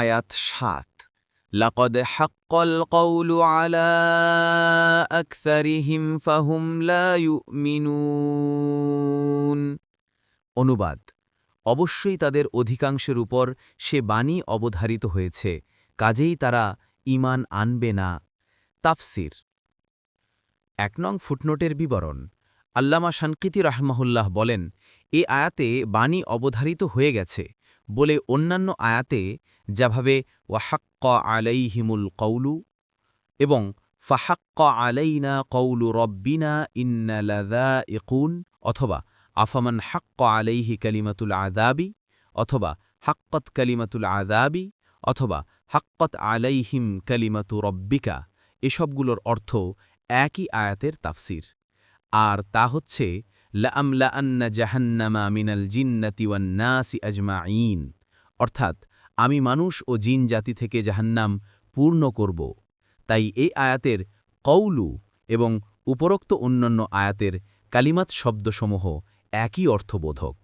আয়াত সাত। লাকদ হাক্কল কৌলু আলা আকসারিহিম ফাহুম মিনুন অনুবাদ, অবশ্যই তাদের অধিকাংশের উপর সে বাণী অবধারিত হয়েছে, কাজেই তারা ইমান আনবে না। তাফসির, এক নং ফুটনোটের বিবরণ, আল্লামা শানকিতি রাহমাহুল্লাহ বলেন, এ আয়াতে বাণী অবধারিত হয়ে গেছে বলে অন্যান্য আয়াতে যাভাবে, ওয়াহাক্ক আলাইহিমুল কৌলু এবং, ফাহাক্ক আলাইনা কৌলু রব্বিনা ইন্নালাদা ইকুন অথবা, আফামান হাক্ক আলাইহি কালিমাতুল আদাবি অথবা, হাক্কত কালিমাতুল আদাবি অথবা, হাক্কত আলাইহিম কালিমাতু রব্বিকা এসবগুলোর অর্থ একই আয়াতের তাফসির। আর তা হচ্ছে আন্না জাহান্নামা মিনাল অর্থাৎ, আমি মানুষ ও জিন জাতি থেকে জাহান্নাম পূর্ণ করব। তাই এই আয়াতের কৌলু এবং উপরোক্ত অন্যান্য আয়াতের কালিমাত শব্দসমূহ একই অর্থবোধক।